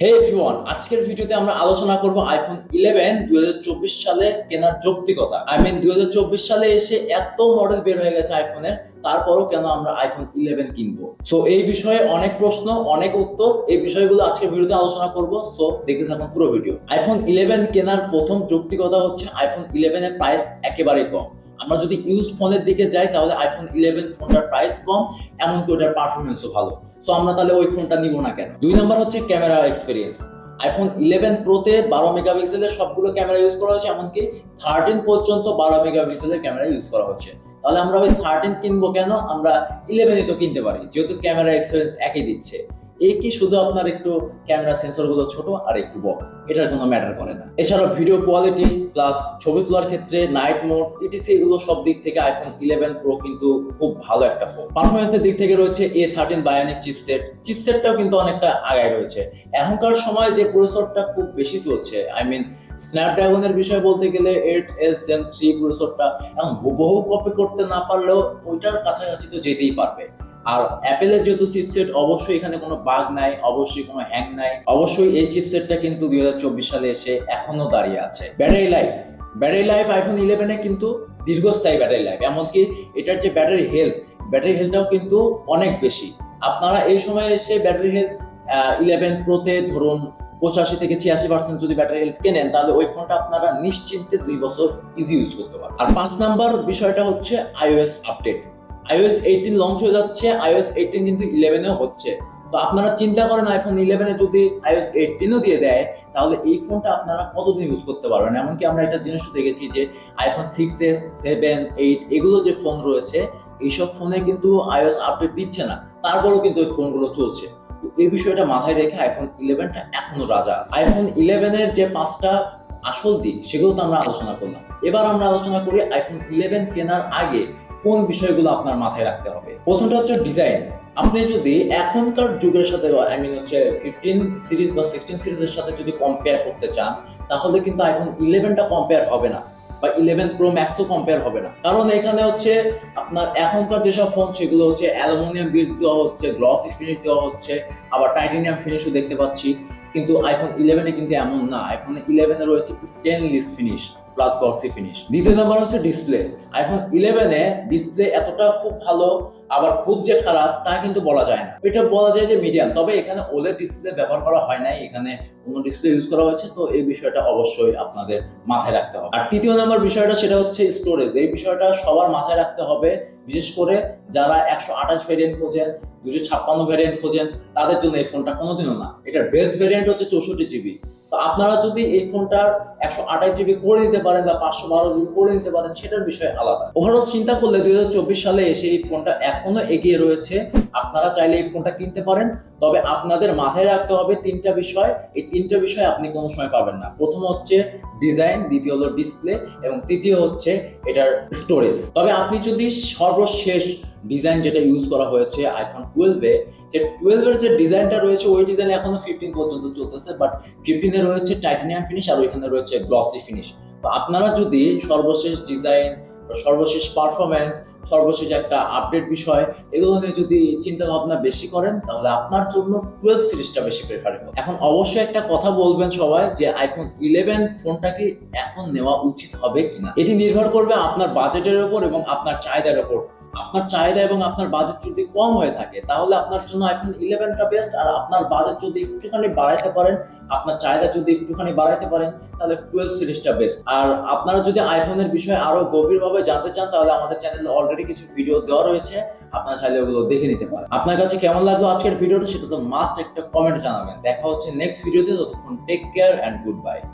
হে everyone আজকের ভিডিওতে আমরা আলোচনা করব আইফোন ইলেভেন দুই সালে কেনার যৌক্তিকতা। আই মিন দুই সালে এসে এত মডেল বের হয়ে গেছে আইফোনের তারপরও কেন আমরা আইফোন ইলেভেন কিনবো? সো এই বিষয়ে অনেক প্রশ্ন, অনেক উত্তর, এই বিষয়গুলো আজকের ভিডিওতে আলোচনা করব। সো দেখতে থাকুন পুরো ভিডিও আইফোন ইলেভেন কেনার প্রথম যৌক্তিকতা হচ্ছে আইফোন ইলেভেনের প্রাইস একেবারেই কম। আমরা যদি ইউজ ফোনের দিকে যাই, তাহলে আইফোন ইলেভেন ফোনটার প্রাইস কম, এমনকি ওটার পারফরমেন্সও ভালো। সো আমরা তাহলে ওই ফোনটা নিব না কেন? দুই নম্বর হচ্ছে ক্যামেরা এক্সপিরিয়েন্স আইফোন ইলেভেন প্রোতে বারো মেগাপিক্সেলের সবগুলো ক্যামেরা ইউজ করা হচ্ছে, এমনকি থার্টিন পর্যন্ত বারো মেগাপিক্সেলের ক্যামেরা ইউজ করা হচ্ছে। তাহলে আমরা ওই থার্টিন কিনবো কেন? আমরা ইলেভেনই তো কিনতে পারি, যেহেতু ক্যামেরা এক্সপিরিয়েন্স একই দিচ্ছে। এই কি শুধু আপনার একটু ক্যামেরা সেন্সরগুলো ছোট আর একটু বড়? এটার কোনো ম্যাটার করে না। এছাড়াও ভিডিও কোয়ালিটি প্লাস ছবি তোলার ক্ষেত্রে নাইট মোড ইটিসি এগুলো সব দিক থেকে আইফোন ইলেভেন প্রো কিন্তু খুব ভালো একটা ফোন পারফরমেন্সের দিক থেকে রয়েছে এ থার্টিন বায়োনিক চিপসেট চিপসেটটাও কিন্তু অনেকটা আগায় রয়েছে। এখনকার সময় যে প্রসেসরটা খুব বেশি চলছে আই মিন স্ন্যাপড্রাগনের বিষয়ে বলতে গেলে এইট এস জেন থ্রি প্রসেসরটা এখন হুবহু কপি করতে না পারলেও ওইটার কাছাকাছি তো যেতেই পারবে। আর অ্যাপেলের যেহেতু চিপসেট অবশ্যই এখানে কোনো বাগ নাই, অবশ্যই কোনো হ্যাং নাই, অবশ্যই এই চিপসেটটা কিন্তু দুই হাজার চব্বিশ সালে এসে এখনও দাঁড়িয়ে আছে। Battery life battery life iPhone ইলেভেনে কিন্তু দীর্ঘস্থায়ী ব্যাটারি লাইফ এমনকি এটার যে ব্যাটারি হেলথ ব্যাটারি হেলথটাও কিন্তু অনেক বেশি। আপনারা এই সময় এসে ব্যাটারি হেলথ ইলেভেন প্রোতে ধরুন পঁচাশি থেকে ছিয়াশি পার্সেন্ট যদি ব্যাটারি হেলথ কেনেন, তাহলে ওই ফোনটা আপনারা নিশ্চিন্তে দুই বছর ইজি ইউজ করতে পারেন আর পাঁচ নাম্বার বিষয়টা হচ্ছে iOS update iOS eighteen launch হয়ে যাচ্ছে আইওএস এইটিন কিন্তু ইলেভেনেও হচ্ছে। তো আপনারা চিন্তা করেন আইফোন ইলেভেনে যদি আইওএস এইটিনও দিয়ে দেয়, তাহলে এই ফোনটা আপনারা কতদিন ইউজ করতে পারবেন? এমনকি আমরা একটা জিনিসও দেখেছি যে iPhone six S seven eight এগুলো যে ফোন রয়েছে, এইসব ফোনে কিন্তু আইওএস আপডেট দিচ্ছে না। তারপরেও কিন্তু ওই ফোনগুলো চলছে। এই বিষয়টা মাথায় রেখে আইফোন ইলেভেনটা এখনও রাজা আছে। আইফোন ইলেভেনের যে পাঁচটা আসল দিক, সেগুলো তো আমরা আলোচনা করলাম। এবার আমরা আলোচনা করি আইফোন ইলেভেন কেনার আগে কোন বিষয়গুলো আপনার মাথায় রাখতে হবে? প্রথমটা হচ্ছে ডিজাইন আপনি যদি এখনকার যুগের সাথে আই মিন হচ্ছে ফিফটিন সিরিজ বা সিক্সটিন সিরিজের সাথে যদি কম্পেয়ার করতে চান, তাহলে কিন্তু আইফোন ইলেভেনটা কম্পেয়ার হবে না বা ইলেভেন প্রো ম্যাক্সও কম্পেয়ার হবে না। কারণ এখানে হচ্ছে আপনার এখনকার যেসব ফোন সেগুলো হচ্ছে অ্যালুমিনিয়াম বিল্ড দেওয়া হচ্ছে গ্লসি ফিনিশ দেওয়া হচ্ছে, আবার টাইটেনিয়াম ফিনিশও দেখতে পাচ্ছি। কিন্তু আইফোন ইলেভেনে কিন্তু এমন না। আইফোন ইলেভেনে রয়েছে stainless finish plus glossy finish দ্বিতীয় নাম্বার হচ্ছে ডিসপ্লে আইফোন ইলেভেনে ডিসপ্লে এতটা খুব ভালো, আবার খুব যে খারাপ, তা কিন্তু বলা যায় না। এটা বলা যায় যে মিডিয়াম তবে এখানে ওলের ডিসপ্লে ব্যবহার করা হয় নাই, এখানে অন্য ডিসপ্লে ইউজ করা হয়েছে, তো এই বিষয়টা অবশ্যই আপনাদের মাথায় রাখতে হবে। আর তৃতীয় নাম্বার বিষয়টা, সেটা হচ্ছে স্টোরেজ এই বিষয়টা সবার মাথায় রাখতে হবে, বিশেষ করে যারা একশো আঠাশ ভ্যারিয়েন্ট খোঁজেন, দুশো ছাপ্পান্ন ভ্যারিয়েন্ট খোঁজেন, তাদের জন্য এই ফোনটা কোনোদিনও না। এটার বেস্ট ভ্যারিয়েন্ট হচ্ছে চৌষট্টি জিবি তো আপনারা যদি এই ফোনটার একশো আঠাশ জিবি করে নিতে পারেন বা পাঁচশো বারো জিবি করে নিতে পারেন, সেটার বিষয়ে আলাদা। ওভারঅল চিন্তা করলে দুই হাজার চব্বিশ সালে এসে এই ফোনটা এখনও এগিয়ে রয়েছে। আপনারা চাইলে এই ফোনটা কিনতে পারেন। তবে আপনাদের মাথায় রাখতে হবে তিনটা বিষয়। এই তিনটা বিষয় আপনি কোনো সময় পাবেন না। প্রথম হচ্ছে ডিজাইন, দ্বিতীয় হলো ডিসপ্লে, এবং তৃতীয় হচ্ছে এটার স্টোরেজ। তবে আপনি যদি সর্বশেষ ডিজাইন যেটা ইউজ করা হয়েছে আইফোন টুয়েলভে যে টুয়েলভের যে ডিজাইনটা রয়েছে, ওই ডিজাইন এখনও ফিফটিন পর্যন্ত চলতেছে বাট ফিফটিনে রয়েছে টাইটানিয়াম ফিনিশ আর ওইখানে রয়েছে গ্লসি ফিনিশ তো আপনারা যদি সর্বশেষ ডিজাইন সর্বশেষ পারফরমেন্স সর্বশেষ একটা আপডেট বিষয়, এগুলো নিয়ে যদি চিন্তা ভাবনা বেশি করেন, তাহলে আপনার জন্য টুয়েলভ সিরিজটা বেশি প্রেফারেবল এখন অবশ্যই একটা কথা বলবেন সবাই যে আইফোন ইলেভেন ফোনটাকে এখন নেওয়া উচিত হবে কিনা? এটি নির্ভর করবে আপনার বাজেটের উপর এবং আপনার চাহিদার উপর। আপনার চাহিদা এবং আপনার বাজেট যদি কম হয়ে থাকে, তাহলে আপনার জন্য আইফোন ইলেভেনটা বেস্ট আর আপনার বাজেট যদি একটুখানি বাড়াইতে পারেন, আপনার চাহিদা যদি একটুখানি বাড়াইতে পারেন, তাহলে টুয়েলভ সিরিজটা বেস্ট আর আপনারা যদি আইফোনের বিষয়ে আরও গভীরভাবে জানতে চান, তাহলে আমাদের চ্যানেলে অলরেডি কিছু ভিডিও দেওয়া রয়েছে, আপনারা চাইলে ওগুলো দেখে নিতে পারেন। আপনার কাছে কেমন লাগল আজকের ভিডিওটা সেটা তো মাস্ট একটা কমেন্ট জানাবেন। দেখা হচ্ছে নেক্সট ভিডিওতে ততক্ষণ take care and good bye